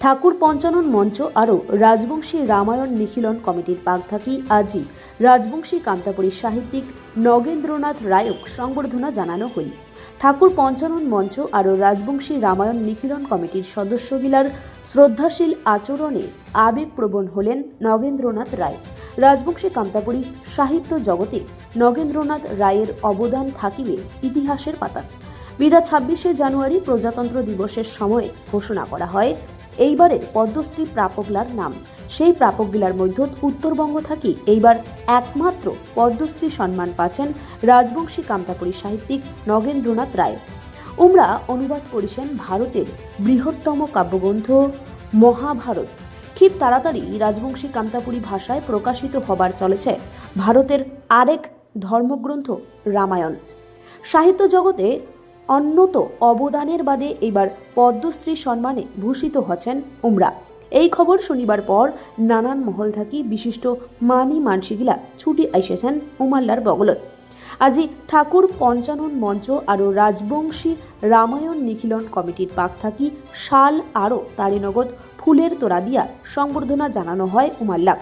ঠাকুর পঞ্চানন মঞ্চ আরও রাজবংশী রামায়ণ নিখিলন কমিটির থাকি আজই রাজবংশী কান্তাপুরী সাহিত্যিক নগেন্দ্রনাথ রায়ক সংবর্ধনা জানানো হল। ঠাকুর পঞ্চানন মঞ্চ আরও রাজবংশী রামায়ণ নিখিলন কমিটির সদস্যগিলার শ্রদ্ধাশীল আচরণে আবেগপ্রবণ হলেন নগেন্দ্রনাথ রায়। রাজবংশী কান্তাপুরী সাহিত্য জগতে নগেন্দ্রনাথ রায়ের অবদান থাকিবে ইতিহাসের পাতা। বিদা ছাব্বিশে জানুয়ারি প্রজাতন্ত্র দিবসের সময় ঘোষণা করা হয় এইবারের পদ্মশ্রী প্রাপকলার নাম। সেই প্রাপকগুলার মধ্যে উত্তরবঙ্গ থাকি এইবার একমাত্র পদ্মশ্রী সম্মান পাচ্ছেন রাজবংশী কামতাপুরী সাহিত্যিক নগেন্দ্রনাথ রায়। উমরা অনুবাদ করেছেন ভারতের বৃহত্তম কাব্যগ্রন্থ মহাভারত। খুব তাড়াতাড়ি রাজবংশী কামতাপুরী ভাষায় প্রকাশিত হবার চলেছে ভারতের আরেক ধর্মগ্রন্থ রামায়ণ। সাহিত্য জগতে অন্যত অবদানের বাদে এবার পদ্মশ্রী সম্মানে ভূষিত হচ্ছেন উমরা। এই খবর শনিবার পর নানান মহল থাকি বিশিষ্ট মানি মানসিগিলা ছুটি এসেছেন উমাল্লার বগলত। আজি ঠাকুর পঞ্চানন মঞ্চ আরও রাজবংশী রামায়ণ নিখিলন কমিটির পাক থাকি শাল আরও তারে নগদ ফুলের তোড়া দিয়া সংবর্ধনা জানানো হয় উমাল্লা।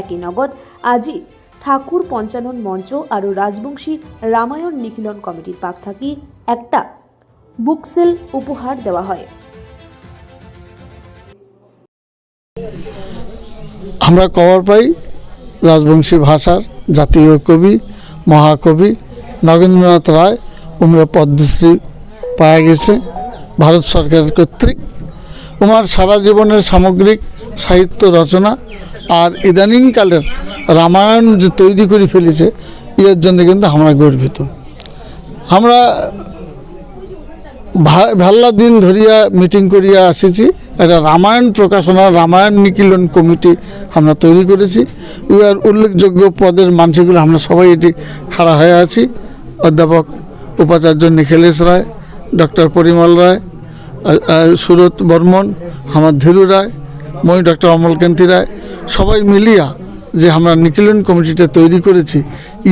একই নগদ আজি ঠাকুর পঞ্চানন মঞ্চ আরও রাজবংশী রামায়ণ নিখিলন কমিটির পাক থাকি একটা বুকসেল উপহার দেওয়া হয়। আমরা খবর পাই রাজবংশী ভাষার জাতীয় কবি, মহাকবি নগেন্দ্রনাথ রায়, উমরা পদ্মশ্রী পাওয়া গেছে ভারত সরকার কর্তৃক। উমার সারা জীবনের সামগ্রিক সাহিত্য রচনা আর ইদানিংকালের রামায়ণ যে তৈরি করে ফেলেছে, এর জন্য কিন্তু আমরা গর্বিত। আমরা ভাল্লা দিন ধরিয়া মিটিং করিয়া আসিছি। একটা রামায়ণ প্রকাশনা, রামায়ণ নিকিলন কমিটি আমরা তৈরি করেছি। ইহার উল্লেখযোগ্য পদের মানুষগুলো আমরা সবাই এটি খাড়া হয়ে আছি। অধ্যাপক উপাচার্য নিখিলেশ রায়, ডক্টর পরিমল রায় সুরত বর্মন আমার ধীরু রায়, মই ডক্টর অমলকান্তি রায়, সবাই মিলিয়া যে আমরা নিকিলন কমিটিটা তৈরি করেছি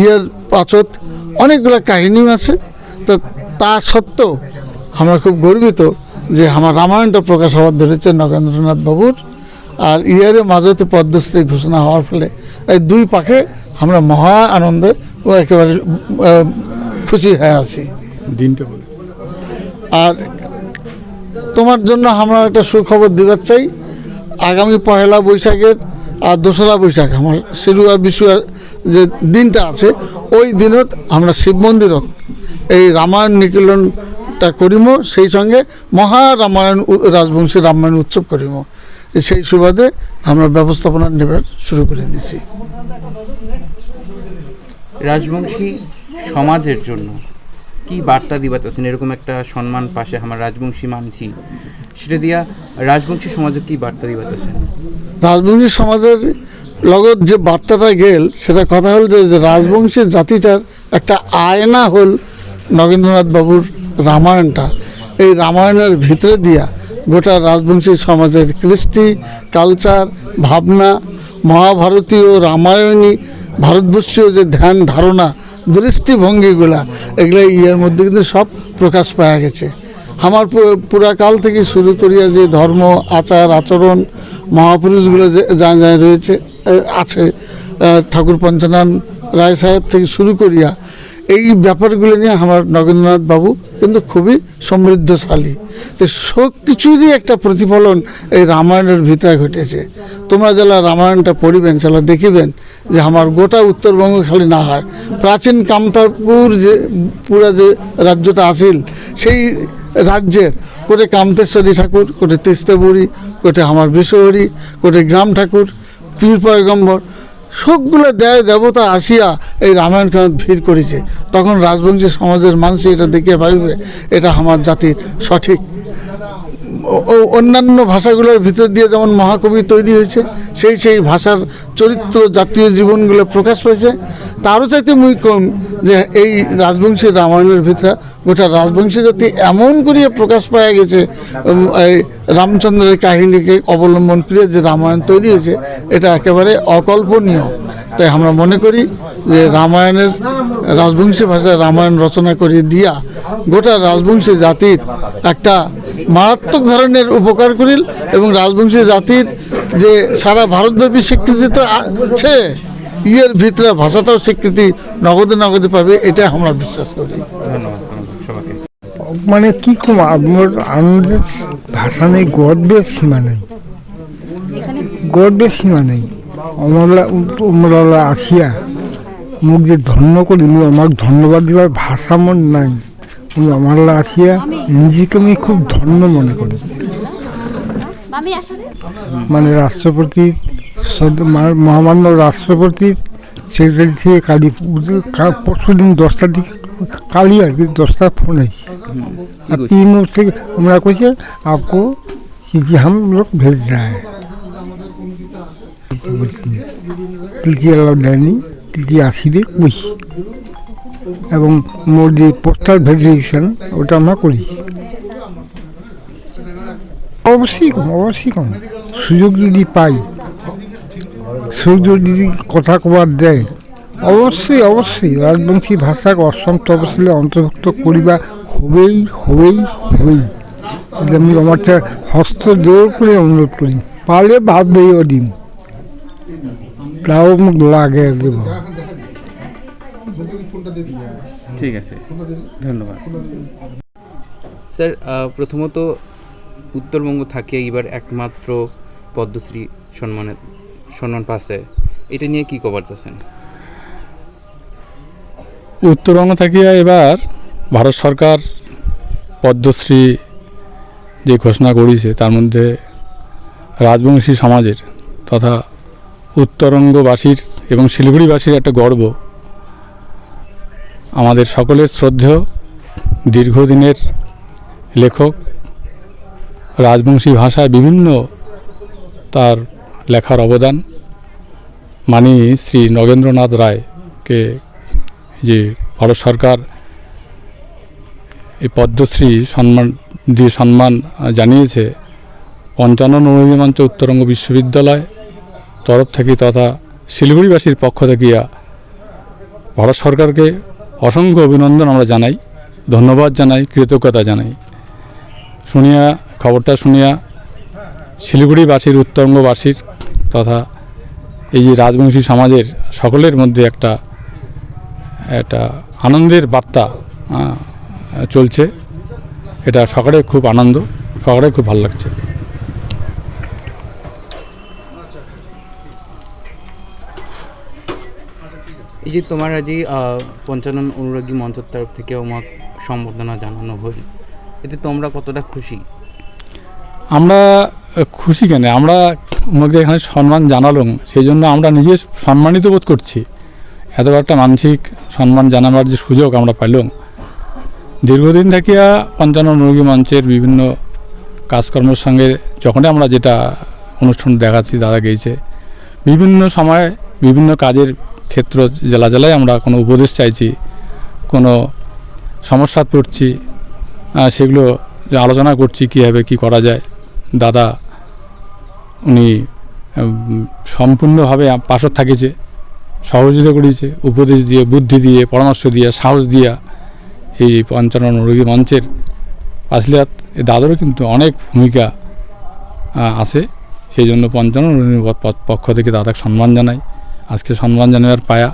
ইয়ের পাচত অনেকগুলো কাহিনীও আছে। তো তা সত্ত্বেও আমরা খুব গর্বিত যে আমার রামায়ণটা প্রকাশ হওয়ার ধরেছে নগেন্দ্রনাথ বাবুর আর ইয়ারে মাঝতে পদ্মশ্রী ঘোষণা হওয়ার ফলে এই দুই পাখে আমরা মহা আনন্দে ও একেবারে খুশি হয়ে আছি। দিনটা বলে আর তোমার জন্য আমরা একটা সুখবর দিবার চাই। আগামী পহেলা বৈশাখের আর দোসরা বৈশাখ, আমার শিলুয়া বিশুয়া যে দিনটা আছে, ওই দিনত আমরা শিব মন্দিরত এই রামায়ণ নিকিলনটা করিম, সেই সঙ্গে মহা রামায়ণ রাজবংশী রামায়ণ উৎসব করিম। সেই সুবাদে আমরা ব্যবস্থাপনা নেবার শুরু করে দিছি। রাজবংশী সমাজের জন্য কি বার্তা দিবাতেছেন এরকম একটা সম্মান পাশে আমার রাজবংশী মানছি। সেটা দিয়া রাজবংশী সমাজে কি বার্তা দিবাতেছেন রাজবংশী সমাজের লগত যে বার্তাটা গেল, সেটা কথা হল যে যে রাজবংশী জাতিটার একটা আয়না হল নগেন্দ্রনাথ বাবুর রামায়ণটা। এই রামায়ণের ভিতরে দিয়া গোটা রাজবংশী সমাজের কৃষ্টি, কালচার, ভাবনা, মহাভারতীয়, রামায়ণী, ভারতবর্ষীয় যে ধ্যান ধারণা দৃষ্টিভঙ্গিগুলা, এগুলো ইয়ের মধ্যে কিন্তু সব প্রকাশ পাওয়া গেছে। আমার পুরাকাল থেকে শুরু করিয়া যে ধর্ম, আচার, আচরণ, মহাপুরুষগুলো যে যা যা রয়েছে আছে ঠাকুর পঞ্চানন রায় সাহেব থেকে শুরু করিয়া এই ব্যাপারগুলো নিয়ে আমার নগেন্দ্রনাথ বাবু কিন্তু খুবই সমৃদ্ধশালী। তো সব কিছুরই একটা প্রতিফলন এই রামায়ণের ভিতরে ঘটেছে। তোমরা যারা রামায়ণটা পড়িবেন সেটা দেখিবেন যে আমার গোটা উত্তরবঙ্গ খালি না হয়। প্রাচীন কামতাপুর যে, পুরা যে রাজ্যটা আছিল, সেই রাজ্যের কোটে কামতেশ্বরী ঠাকুর, কোটে তিস্তাবুড়ি, কোটে আমার বিশ্বহরি, কোটে গ্রাম ঠাকুর, পীর পয়গম্বর সবগুলো দেয় দেবতা আসিয়া এই রামায়ণ কারণ ভিড় করেছে। তখন রাজবংশী সমাজের মানুষ এটা দেখে ভাবিবে, এটা আমার জাতির সঠিক। অন্যান্য ভাষাগুলোর ভিতর দিয়ে যেমন মহাকবি তৈরি হয়েছে, সেই সেই ভাষার চরিত্র, জাতীয় জীবনগুলো প্রকাশ পেয়েছে তারও চাইতে মুই কম যে এই রাজবংশী রামায়ণের ভিতরে গোটা রাজবংশী জাতি এমন করিয়া প্রকাশ পাওয়া গেছে এই রামচন্দ্রের কাহিনীকে অবলম্বন করে যে রামায়ণ তৈরি হয়েছে, এটা একেবারে অকল্পনীয়। তাই আমরা মনে করি যে রামায়ণের, রাজবংশী ভাষায় রামায়ণ রচনা করে দিয়া গোটা রাজবংশী জাতির একটা মারাত্মক ধরনের উপকার করিল এবং রাজবংশী জাতির যে সারা ভারতব্যাপী স্বীকৃতি তো আছে ইয়ের ভিতরে ভাষাটাও স্বীকৃতি নগদে নগদে পাবে এটা আমরা বিশ্বাস করি। ধন্যবাদ তোমাদের সবাইকে। মানে কি কম আমার আনন্দের ভাষা নেই গর্বের সীমা নেই। গর্বের সীমা নেই। অমরলা অমরলা আসিয়া মুখ যে ধন্য করি মুই আমার ধন্যবাদ দেওয়ার ভাষা মন নাই। আমার আসিয়া নিজেকে আমি খুব ধন্য মনে করি। মানে রাষ্ট্রপতি মহামান্য রাষ্ট্রপতি সেক্রেটারি থেকে কালি পরশু দিন দশটার দিকে কালি আর কি দশটা ফোন আছে আর তিন থেকে আমরা কইছে আপকো চিঠি হাম লোক ভেজ রা হ্যাঁ টিটি দেয়নি টিটি আসিবে কইছি। এবং যে পোস্টাল ভেরিফিকেশন ওটা আমরা করেছি অবশ্যই কম অবশ্যই কম সুযোগ যদি পাই, সুযোগ যদি কথা কবার দেয়, অবশ্যই অবশ্যই রাজবংশী ভাষাকে অসম তপশিলে অন্তর্ভুক্ত করিবা হবেই হবেই হবেই। আমি আমার হস্ত জোর করে অনুরোধ করি। পারলে ভাববে ওদিন তাও মুখ লাগে দেব। ঠিক আছে। ধন্যবাদ। স্যার প্রথমত উত্তরবঙ্গ থাকে এবার একমাত্র পদ্মশ্রী সম্মানের সম্মান পাশে এটা নিয়ে কি কভার চাচ্ছেন? উত্তরবঙ্গ থাকিয়া এবার ভারত সরকার পদ্মশ্রী যে ঘোষণা করেছে তার মধ্যে রাজবংশী সমাজের তথা উত্তরঙ্গবাসীর এবং শিলিগুড়িবাসীর একটা গর্ব। আমাদের সকলের শ্রদ্ধেয় দীর্ঘদিনের লেখক, রাজবংশী ভাষায় বিভিন্ন তার লেখার অবদান। মানি শ্রী নগেন্দ্রনাথ রায়কে যে ভারত সরকার এই পদ্মশ্রী সম্মান, দিয়ে সম্মান জানিয়েছে, পঞ্চান্ন নবমী উত্তরঙ্গ বিশ্ববিদ্যালয় তরফ থেকে তথা শিলিগুড়িবাসীর পক্ষ থেকে ভারত সরকারকে অসংখ্য অভিনন্দন আমরা জানাই। ধন্যবাদ জানাই, কৃতজ্ঞতা জানাই। শুনিয়া, খবরটা শুনিয়া শিলিগুড়িবাসীর, উত্তরঙ্গবাসীর তথা এই যে রাজবংশী সমাজের সকলের মধ্যে একটা একটা আনন্দের বার্তা চলছে। এটা সকলে খুব আনন্দ সকলে খুব ভালো লাগছে। এই যে তোমার আজি পঞ্চানন অনুরাগী মঞ্চের তরফ থেকে আমার সম্বর্ধনা জানানো হল। এতে তোমরা কতটা খুশি? আমরা খুশি কেন? আমরা আমাকে এখানে সম্মান জানালাম, সেই জন্য আমরা নিজে সম্মানিত বোধ করছি। এত একটা মানসিক সম্মান জানাবার যে সুযোগ আমরা পাইলাম। দীর্ঘদিন থাকিয়া পঞ্চান্ন অনুরাগী মঞ্চের বিভিন্ন কাজকর্মের সঙ্গে যখনই আমরা যেটা অনুষ্ঠান দেখাচ্ছি, দাদা গেছে বিভিন্ন সময় বিভিন্ন কাজের ক্ষেত্র জেলা জেলায় আমরা কোনো উপদেশ চাইছি, কোনো সমস্যা পড়ছি সেগুলো আলোচনা করছি কীভাবে কী করা যায়। দাদা উনি সম্পূর্ণভাবে পাশত থাকিছে, সহযোগিতা করেছে, উপদেশ দিয়ে, বুদ্ধি দিয়ে, পরামর্শ দিয়ে, সাহস দিয়া এই পঞ্চান্ন রোগী মঞ্চের আসলিয়াত এই দাদারও কিন্তু অনেক ভূমিকা আছে। সেই জন্য পঞ্চান্ন পক্ষ থেকে দাদাকে সম্মান জানাই। আজকে সম্মান জানাবার পায়া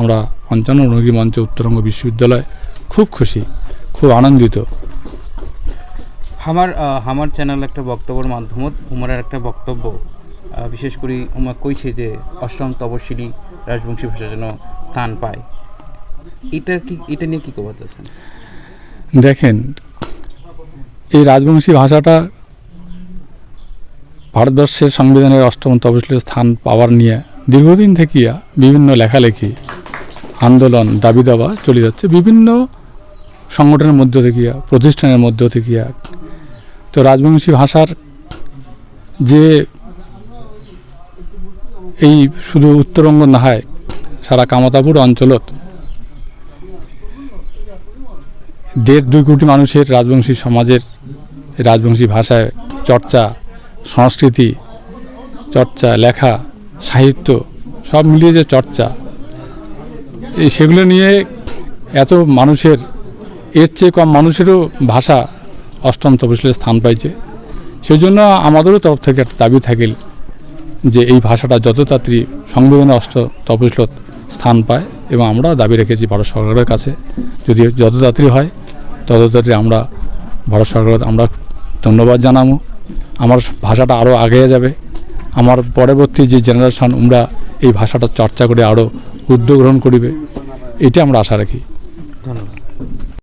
আমরা পঞ্চান্ন রোগী মঞ্চ উত্তরঙ্গ বিশ্ববিদ্যালয় খুব খুশি খুব আনন্দিত। আমার আমার চ্যানেল একটা বক্তব্যের মাধ্যমত উমারের একটা বক্তব্য বিশেষ করে উমা কইছে যে অষ্টম তপশিলি রাজবংশী ভাষা যেন স্থান পায়। এটা কি এটা নিয়ে কি কভার চাচ্ছেন দেখেন এই রাজবংশী ভাষাটা ভারতবর্ষের সংবিধানের অষ্টম তপশিলের স্থান পাওয়ার নিয়ে দীর্ঘদিন থেকে বিভিন্ন লেখালেখি, আন্দোলন, দাবি দাবা চলে যাচ্ছে। বিভিন্ন সংগঠনের মধ্য থেকে প্রতিষ্ঠানের মধ্য থেকে তো রাজবংশী ভাষার যে এই শুধু উত্তরঙ্গ নাহায়, সারা কামতাপুর অঞ্চলত দেড় দুই কোটি মানুষের রাজবংশী সমাজের রাজবংশী ভাষায় চর্চা, সংস্কৃতি, চর্চা, লেখা সাহিত্য, সব মিলিয়ে যে চর্চা, এই সেগুলো নিয়ে এত মানুষের, এর চেয়ে কম মানুষেরও ভাষা অষ্টম তপশিলের স্থান পাইছে। সেই জন্য আমাদেরও তরফ থেকে একটা দাবি থাকেল যে এই ভাষাটা যত তাড়াতাড়ি সংবিধানে অষ্ট তপশিলত স্থান পায় এবং আমরা দাবি রেখেছি ভারত সরকারের কাছে। যদি যত তাড়াতাড়ি হয় তত তাড়াতাড়ি আমরা ভারত সরকার আমরা ধন্যবাদ জানাব। আমার ভাষাটা আরও আগে যাবে। আমার পরবর্তী যে জেনারেশন আমরা এই ভাষাটা চর্চা করে আরও উদ্যোগ গ্রহণ করিবে এটা আমরা আশা রাখি।